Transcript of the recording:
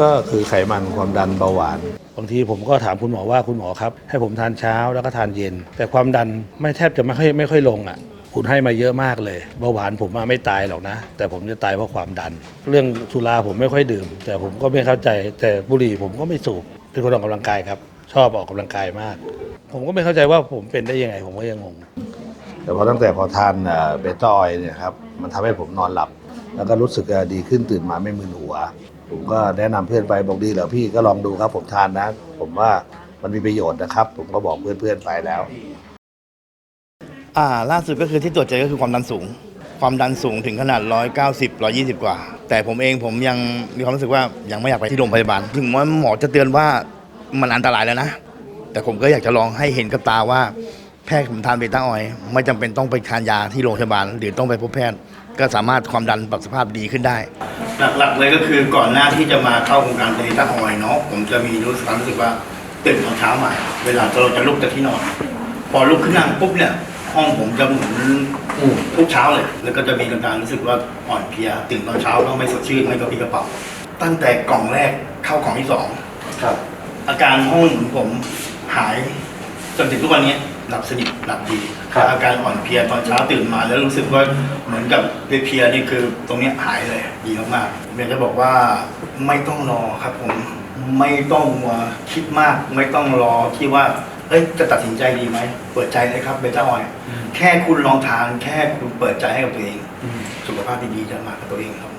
ก็คือไขมันความดันเบาหวานบางทีผมก็ถามคุณหมอว่าคุณหมอครับ ให้ผมทานเช้าแล้วก็ทานเย็น แต่ความดันไม่แทบจะไม่ค่อยไม่ค่อยลงอะคุณให้มาเยอะมากเลยเบาหวานผมอะไม่ตายหรอกนะ แต่ผมจะตายเพราะความดัน เรื่องสุราผมไม่ค่อยดื่ม แต่ผมก็ไม่เข้าใจ แต่บุหรี่ผมก็ไม่สูบเป็นคนออกกำลังกายครับ ชอบออกกำลังกายมาก ผมก็ไม่เข้าใจว่าผมเป็นได้ยังไง ผมก็ยังงงแต่พอตั้งแต่พอทานเบต้าออยเนี่ยครับมันทำให้ผมนอนหลับ แล้วก็รู้สึกดีขึ้นตื่นมาไม่มึนหัว ผมก็แนะนำเพื่อนไปบอกดีเหรอพี่ก็ลองดูครับผมทานนะ ผมว่ามันมีประโยชน์นะครับ ผมก็บอกเพื่อนๆไปแล้ว อ่า ล่าสุดก็คือที่ตรวจเจอก็คือความดันสูง ความดันสูงถึงขนาด 190 120 กว่า แต่ผมเองผมยังมีความรู้สึกว่ายังไม่อยากไปที่โรงพยาบาล ถึงว่าหมอจะเตือนว่ามันอันตรายแล้วนะ แต่ผมก็อยากจะลองให้เห็นกับตาว่าแพทย์ผมทานเบต้าออยล์ไม่จำเป็นต้องไปทานยาที่โรงพยาบาล หรือต้องไปพบแพทย์ ก็สามารถความดันปรับสภาพดีขึ้นได้ หลักๆเลยก็คือก่อนหน้าที่จะมาเข้าโครงการเบต้าออยล์เนาะผมจะมีรู้สึกความรู้สึกว่าตื่นตอนเช้ามาเวลาเราจะลุกจากที่นอน พอลุกขึ้นนั่งปุ๊บเนี่ยห้องผมจะเหมือนทุกเช้าเลย แล้วก็จะมีอาการรู้สึกว่าอ่อนเพลียตื่นตอนเช้าก็ไม่สดชื่นไม่กระปรี้กระเป๋า ตั้งแต่กล่องแรกเข้ากล่องที่สองครับ อาการห้องผมหายจนถึงทุกวันนี้ หลับสนิทหลับดีครับ อาการอ่อนเพลียตอนเช้าตื่นมาแล้วรู้สึกว่าเหมือนกับเพลียๆนี่คือตรงเนี้ยหายเลยดีมากๆอยากจะบอกว่าไม่ต้องรอครับผมไม่ต้องมาคิดมาก ไม่ต้องรอที่ว่าเอ้ยจะตัดสินใจดีไหมเปิดใจเลยครับเบต้าออยล์แค่คุณลองทานแค่คุณเปิดใจให้กับตัวเอง สุขภาพดีๆจะมากับตัวเองครับ